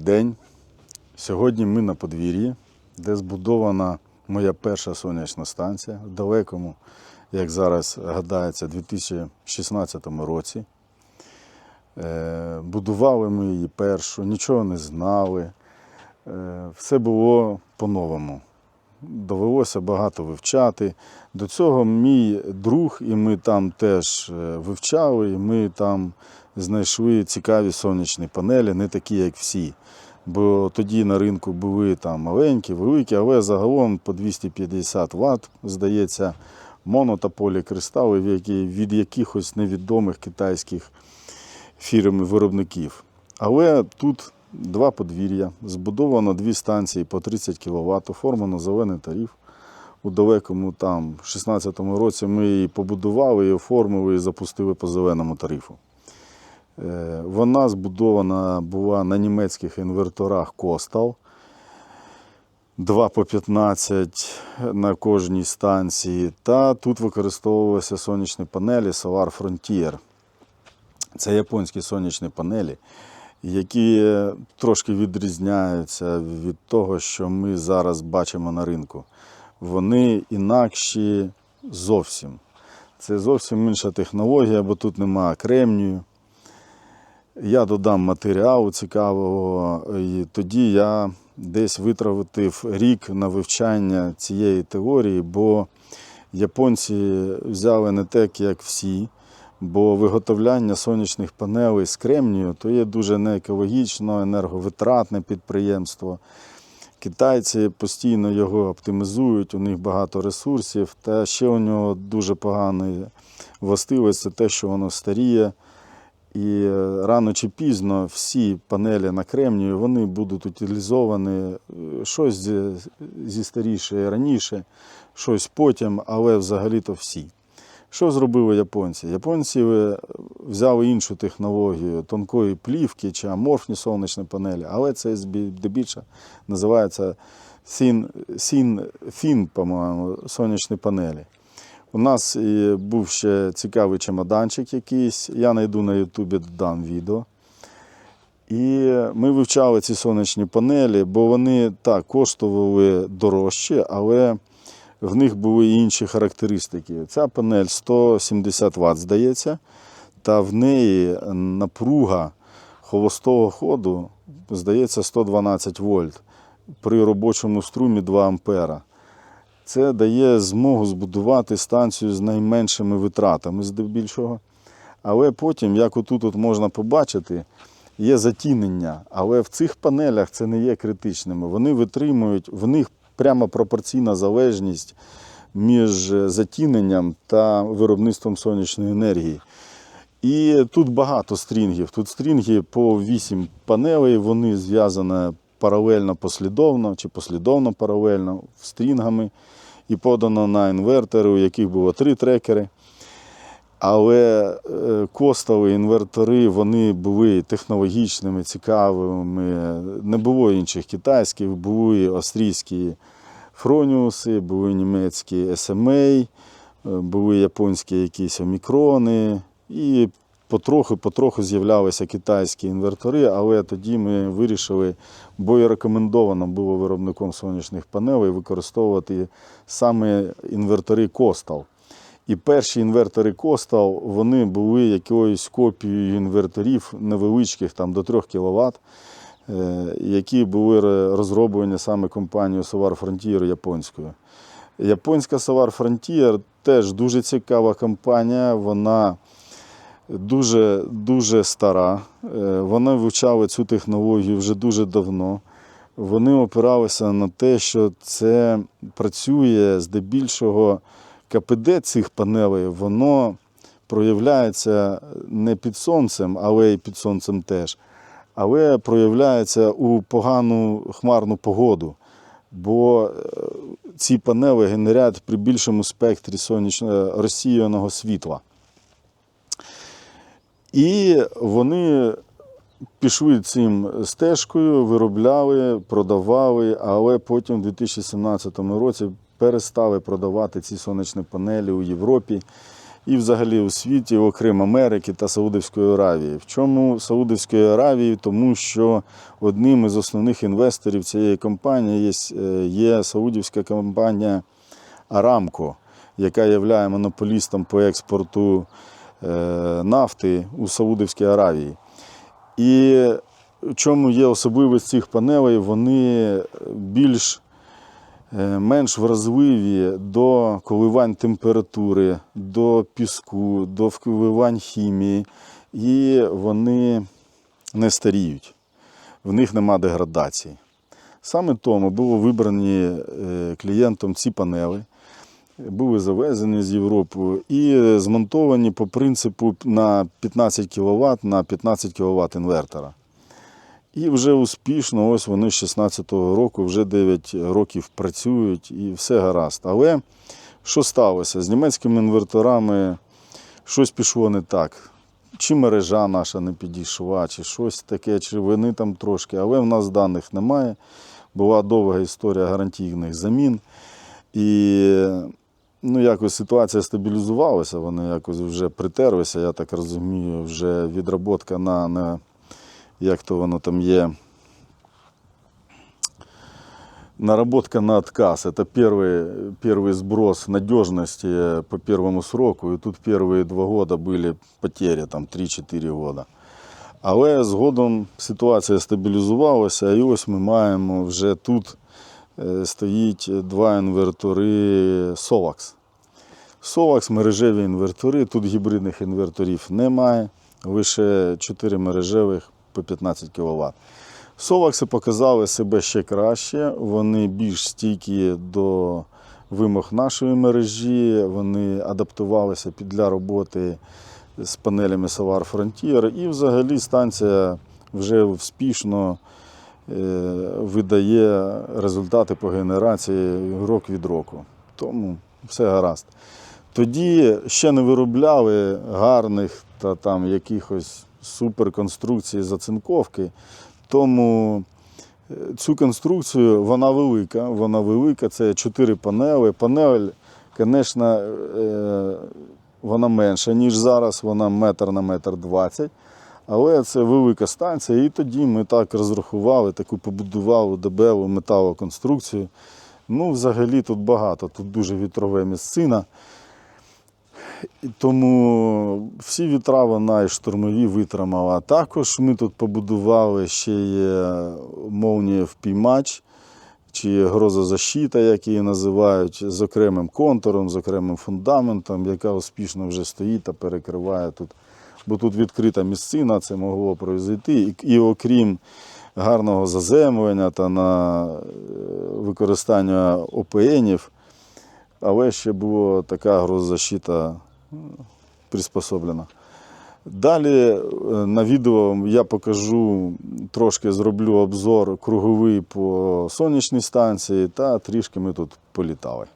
день. Сьогодні ми на подвір'ї, де збудована моя перша сонячна станція в далекому, як зараз гадається, 2016 році. Е, Будували ми її першу, нічого не знали. Е, Все було по-новому. Довелося багато вивчати. До цього мій друг, і ми там теж е, вивчали, і ми там знайшли цікаві сонячні панелі, не такі, як всі. Бо тоді на ринку були там маленькі, великі, але загалом по 250 Вт, здається, моно та полікристали, від якихось невідомих китайських фірм виробників. Але тут два подвір'я, збудовано дві станції по 30 кВт, оформлено зелений тариф. У далекому там 16-му році ми її побудували, і оформили і запустили по зеленому тарифу. Е, Вона збудована була на німецьких інверторах Костал. 2 по 15 на кожній станції. Та тут використовувалися сонячні панелі Solar Frontier. Це японські сонячні панелі, які трошки відрізняються від того, що ми зараз бачимо на ринку. Вони інакші зовсім. Це зовсім інша технологія, бо тут немає кремнію. Я додам матеріалу цікавого, і тоді я десь витратив рік на вивчання цієї теорії, бо японці взяли не так, як всі, бо виготовляння сонячних панелей з кремнію то є дуже неекологічно, енерговитратне підприємство. Китайці постійно його оптимізують, у них багато ресурсів, та ще у нього дуже поганий властивість це те, що воно старіє. І рано чи пізно всі панелі на кремнію вони будуть утилізовані, е, щось зі, старіше раніше, щось потім, але взагалі-то всі. Що зробили японці? Японці е, взяли іншу технологію тонкої плівки чи аморфні сонячні панелі, але це здебільше називається thin, thin, thin, по-моєму, сонячні панелі. У нас був ще цікавий чемоданчик якийсь. Я знайду на Ютубі, додам відео. І ми вивчали ці сонячні панелі, бо вони так коштували дорожче, але в них були інші характеристики. Ця панель 170 Вт, здається, та в неї напруга холостого ходу, здається, 112 вольт при робочому струмі 2 ампера. Це дає змогу збудувати станцію з найменшими витратами здебільшого. Але потім, як отут от можна побачити, є затінення. Але в цих панелях це не є критичними. Вони витримують, в них прямо пропорційна залежність між затіненням та виробництвом сонячної енергії. І тут багато стрінгів. Тут стрінги по 8 панелей, вони зв'язані паралельно послідовно чи послідовно паралельно стрінгами і подано на інвертори, у яких було три трекери. Але е, костові інвертори вони були технологічними, цікавими. Не було інших китайських, були австрійські фроніуси, були німецькі SMA, е, були японські якісь омікрони. І потроху-потроху з'являлися китайські інвертори, але тоді ми вирішили, бо і рекомендовано було виробником сонячних панелей використовувати саме інвертори Костал. І перші інвертори Костал вони були якоюсь копією інверторів невеличких там до 3 кВт, які були розроблені саме компанією Solar Frontier японською. Японська Solar Frontier теж дуже цікава компанія. Вона дуже, дуже стара. Е, Вони вивчали цю технологію вже дуже давно. Вони опиралися на те, що це працює здебільшого КПД цих панелей, воно проявляється не під сонцем, але й під сонцем теж, але проявляється у погану хмарну погоду. Бо е, ці панели генерять при більшому спектрі сонячного розсіяного світла. І вони пішли цим стежкою, виробляли, продавали, але потім у 2017 році перестали продавати ці сонячні панелі у Європі. і взагалі у світі, окрім Америки та Саудовської Аравії. В чому Саудовської Аравії? Тому що одним із основних інвесторів цієї компанії є, е, є саудівська компанія Арамко, яка є монополістом по експорту нафти у Саудовській Аравії. І в чому є особливість цих панелей? Вони більш е, менш вразливі до коливань температури, до піску, до коливань хімії, і вони не старіють, в них нема деградації. Саме тому було вибрані е, клієнтом ці панели, були завезені з Європи і змонтовані по принципу на 15 кВт на 15 кВт інвертора. І вже успішно, ось вони з 16-го року, вже 9 років працюють і все гаразд. Але що сталося? З німецькими інверторами щось пішло не так. Чи мережа наша не підійшла, чи щось таке, чи вони там трошки, але в нас даних немає. Була довга історія гарантійних замін. І ну, якось ситуація стабілізувалася, вони якось вже притерлися, я так розумію, вже відроботка на, на як то воно там є. Наработка на отказ. Это первый, первый сброс надежности по первому сроку. И тут первые два года были потери, там 3-4 года. Але згодом ситуація стабілізувалася, і ось ми маємо вже тут е, стоїть два інвертори Solax. Solax мережеві інвертори, тут гібридних інверторів немає, лише 4 мережевих по 15 кВт. Солакси показали себе ще краще, вони більш стійкі до вимог нашої мережі, вони адаптувалися для роботи з панелями Solar Frontier. І взагалі станція вже успішно е, видає результати по генерації рок від року. Тому все гаразд. Тоді ще не виробляли гарних та там якихось суперконструкцій зацинковки. Тому е, цю конструкцію вона велика. Вона велика, це чотири панели. Панель, звісно, е, вона менша, ніж зараз, вона метр на метр двадцять. Але це велика станція, і тоді ми так розрахували, таку побудували дебелу металоконструкцію. Ну, взагалі тут багато, тут дуже вітрове місцина. Тому всі вітра вона і штурмові витримала. Також ми тут побудували ще є молнія впіймач чи грозозащита, як її називають, з окремим контуром, з окремим фундаментом, яка успішно вже стоїть та перекриває тут. Бо тут відкрита місцина, це могло произойти. І, і окрім гарного заземлення та на е, використання ОПНів, але ще була така грозозащита приспособлена. Далі е, на відео я покажу, трошки зроблю обзор круговий по сонячній станції та трішки ми тут політали.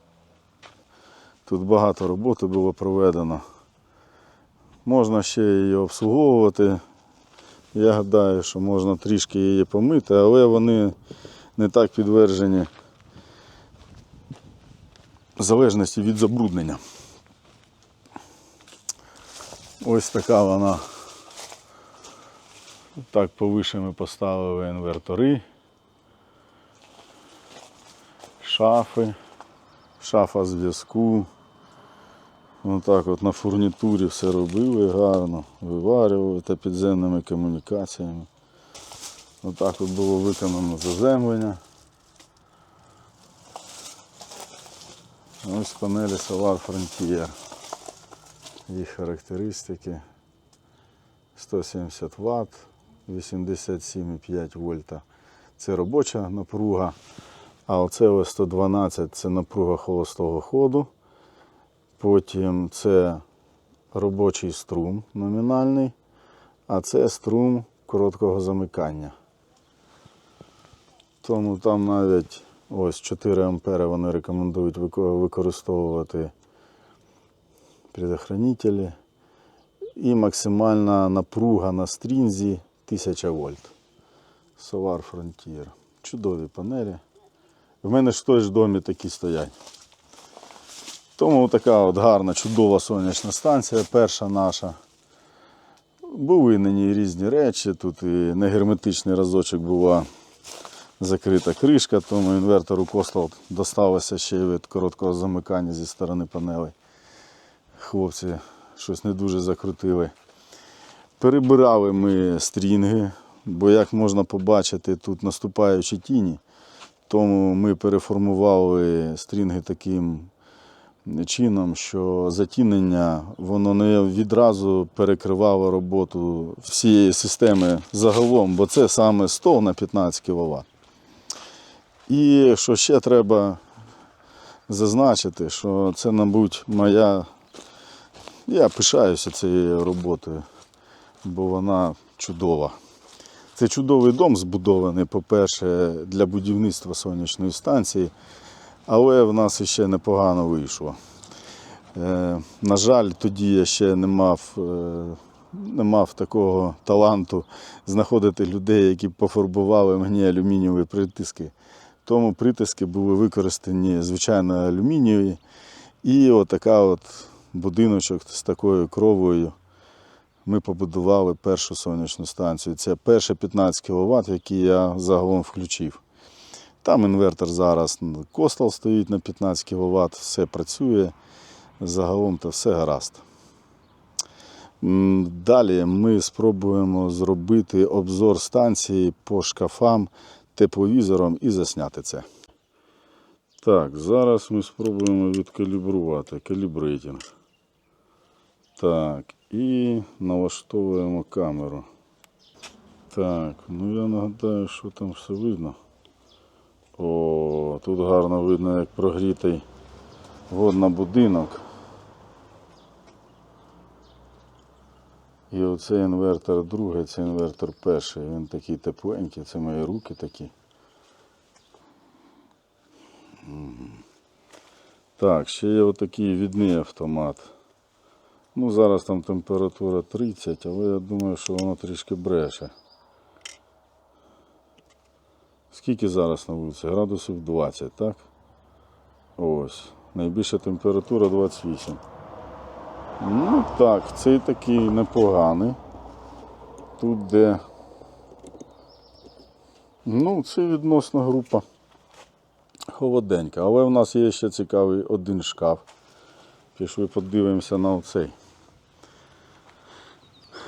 Тут багато роботи було проведено. Можна ще її обслуговувати. Я гадаю, що можна трішки її помити, але вони не так підтверджені залежності від забруднення. Ось така вона. Так повише ми поставили інвертори, шафи, шафа зв'язку. Отак от на фурнітурі все робили гарно, виварювали та підземними комунікаціями. Отак от було виконано заземлення. Ось панелі Solar Frontier. Їх характеристики 170 Вт, 87,5 вольта. Це робоча напруга, а оце ось 112 це напруга холостого ходу. Потім це робочий струм номінальний, а це струм короткого замикання. Тому там навіть ось 4 ампери вони рекомендують використовувати предохранителі. І максимальна напруга на стрінзі 1000 вольт. Solar Frontier. Чудові панелі. В мене ж в той ж домі такі стоять. Тому така от гарна, чудова сонячна станція, перша наша. Були на ній різні речі. Тут і негерметичний разочок була закрита кришка, тому інвертору Костал достався ще й від короткого замикання зі сторони панелей. Хлопці щось не дуже закрутили. Перебирали ми стрінги, бо як можна побачити, тут наступаючі тіні. Тому ми переформували стрінги таким чином, що затінення воно не відразу перекривало роботу всієї системи загалом, бо це саме 100 на 15 кВт. І що ще треба зазначити, що це, мабуть, моя. Я пишаюся цією роботою, бо вона чудова. Це чудовий дом збудований, по-перше, для будівництва сонячної станції, але в нас ще непогано вийшло. Е, на жаль, тоді я ще не мав, е, не мав такого таланту знаходити людей, які пофарбували мені алюмінієві притиски. Тому притиски були використані звичайно алюмінієві. І отака от будиночок з такою кровою ми побудували першу сонячну станцію. Це перші 15 кВт, які я загалом включив. Там інвертор зараз костел стоїть на 15 кВт, все працює. Загалом то все гаразд. Далі ми спробуємо зробити обзор станції по шкафам, тепловізором і засняти це. Так, зараз ми спробуємо відкалібрувати калібрейтинг. Так, і налаштовуємо камеру. Так, ну я нагадаю, що там все видно. О, тут гарно видно, як прогрітий водна будинок. І оцей інвертор другий, це інвертор перший. Він такий тепленький, це мої руки такі. Так, ще є отакий відний автомат. Ну, зараз там температура 30, але я думаю, що воно трішки бреше. Скільки зараз на вулиці? Градусів 20, так? Ось. Найбільша температура 28. Ну так, цей такий непоганий. Тут де. Ну, це відносна група холоденька. Але в нас є ще цікавий один шкаф. Пішли подивимося на оцей.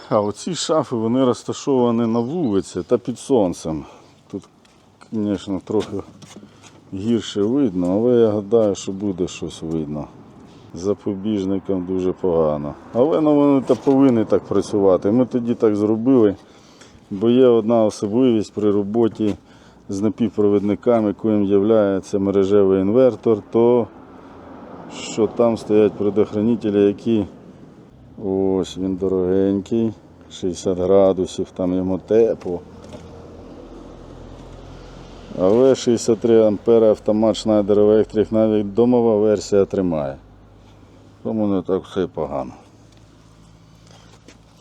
А оці шафи вони розташовані на вулиці та під сонцем. Звісно, трохи гірше видно, але я гадаю, що буде щось видно. Запобіжником дуже погано. Але ну, вони та повинні так працювати. Ми тоді так зробили, бо є одна особливість при роботі з напівпровідниками, яким є мережевий інвертор, то що там стоять предохранителі, які ось він дорогенький, 60 градусів, там йому тепло. Але 63 ампери автомат Schneider Electric навіть домова версія тримає. Тому не так все погано.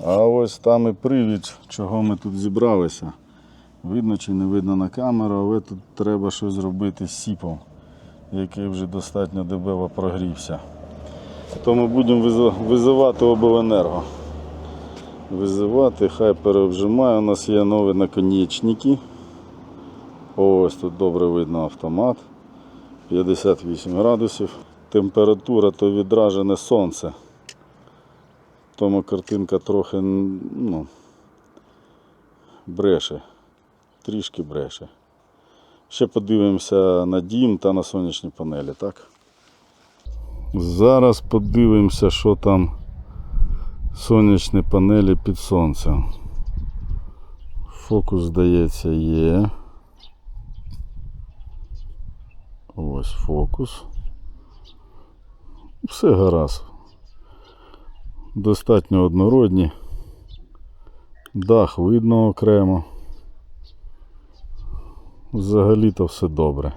А ось там і привід, чого ми тут зібралися. Видно чи не видно на камеру, але тут треба щось зробити з сіпом, який вже достатньо дебело прогрівся. Тому будемо визивати обленерго. Визивати, хай переобжимає. У нас є нові наконечники. Ось тут добре видно автомат. 58 градусів. Температура то відражене сонце. Тому картинка трохи ну, бреше. Трішки бреше. Ще подивимося на дім та на сонячні панелі, так? Зараз подивимося, що там сонячні панелі під сонцем. Фокус, здається, є. Ось фокус. Все гаразд. Достатньо однородні. Дах видно окремо. Взагалі-то все добре.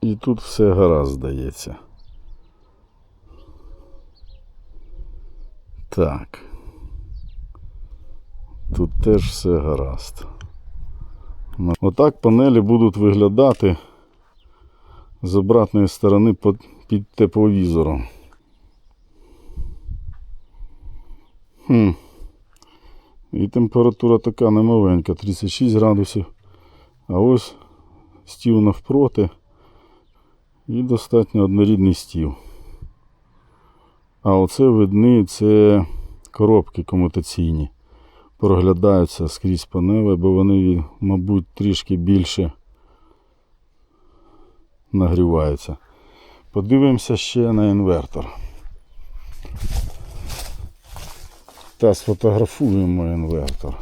І тут все гаразд здається. Так. Тут теж все гаразд. Отак панелі будуть виглядати з обратної сторони під, тепловізором. Хм. І температура така немаленька, 36 градусів. А ось стіл навпроти і достатньо однорідний стіл. А оце видні це коробки комутаційні. Проглядаються скрізь панели, бо вони, мабуть, трішки більше нагріваються. Подивимося ще на інвертор. Та сфотографуємо інвертор.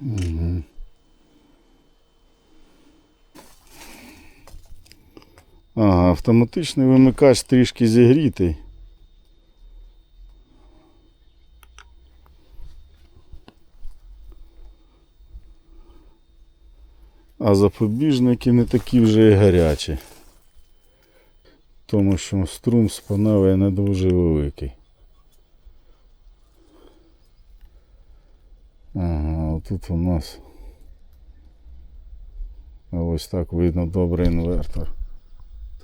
Мгм. Ага, автоматичний вимикач трішки зігрітий. А запобіжники не такі вже і гарячі. Тому що струм з панелей не дуже великий. Ага, тут у нас ось так видно добрий інвертор.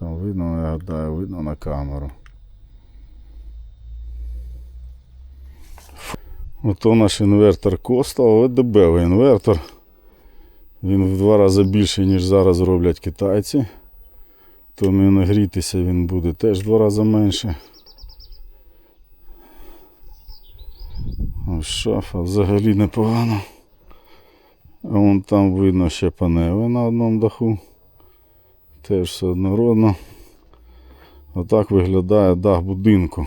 Там видно, я гадаю, видно на камеру. Ото наш інвертор Коста, але інвертор. Він в два рази більший, ніж зараз роблять китайці. Тому і нагрітися він буде теж в два рази менше. Ось шафа взагалі непогано. А вон там видно ще панели на одному даху. Теж все однородно. Отак виглядає дах будинку.